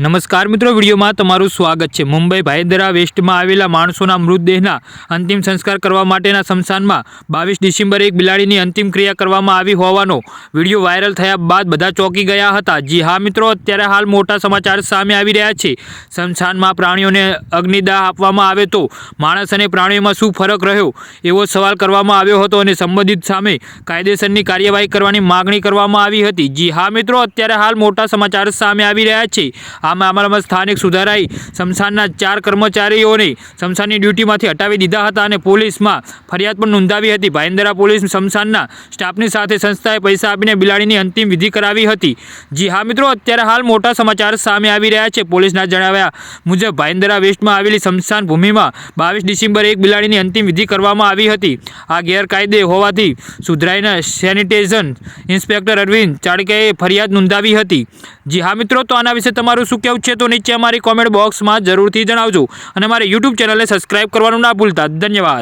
નમસ્કાર મિત્રો, વિડીયોમાં તમારું સ્વાગત છે. મુંબઈ ભાઈદરા વેસ્ટમાં આવેલા માણસોના મૃતદેહના અંતિમ સંસ્કાર કરવા માટેના સ્મશાનમાં બાવીસ ડિસેમ્બરે એક બિલાડીની અંતિમ ક્રિયા કરવામાં આવી હોવાનો વીડિયો વાયરલ થયા બાદ બધા ચોંકી ગયા હતા. જી હા મિત્રો, અત્યારે હાલ મોટા સમાચાર સામે આવી રહ્યા છે. સ્મશાનમાં પ્રાણીઓને અગ્નિદાહ આપવામાં આવે તો માણસ અને પ્રાણીઓમાં શું ફરક રહ્યો, એવો સવાલ કરવામાં આવ્યો હતો અને સંબંધિત સામે કાયદેસરની કાર્યવાહી કરવાની માગણી કરવામાં આવી હતી. જી હા મિત્રો, અત્યારે હાલ મોટા સમાચાર સામે આવી રહ્યા છે. આ મામલામાં સ્થાનિક સુધારાઈ સ્મશાનના ચાર કર્મચારીઓને શમશાનની ડ્યુટીમાંથી હટાવી દીધા હતા અને પોલીસમાં ફરિયાદ પણ નોંધાવી હતી. ભાઈંદરા પોલીસ શમશાનના સ્ટાફની સાથે સંસ્થાએ પૈસા આપીને બિલાડીની અંતિમ વિધિ કરાવી હતી. જી હા મિત્રો, અત્યારે હાલ મોટા સમાચાર સામે આવી રહ્યા છે. પોલીસના જણાવ્યા મુજબ ભાઈંદરા વેસ્ટમાં આવેલી શમશાન ભૂમિમાં બાવીસ ડિસેમ્બરે એક બિલાડીની અંતિમ વિધિ કરવામાં આવી હતી. આ ગેરકાયદે હોવાથી સુધરાઈના સેનિટેશન ઇન્સ્પેક્ટર અરવિંદ ચાડકેએ ફરિયાદ નોંધાવી હતી. જી હા મિત્રો, તો આના વિશે તમારું શું કહેવું છે તો નીચે અમારી કોમેન્ટ બોક્સમાં જરૂરથી જણાવજો. અને અમારી યુટ્યુબ ચેનલને સબસ્ક્રાઈબ કરવાનું ના ભૂલતા. ધન્યવાદ.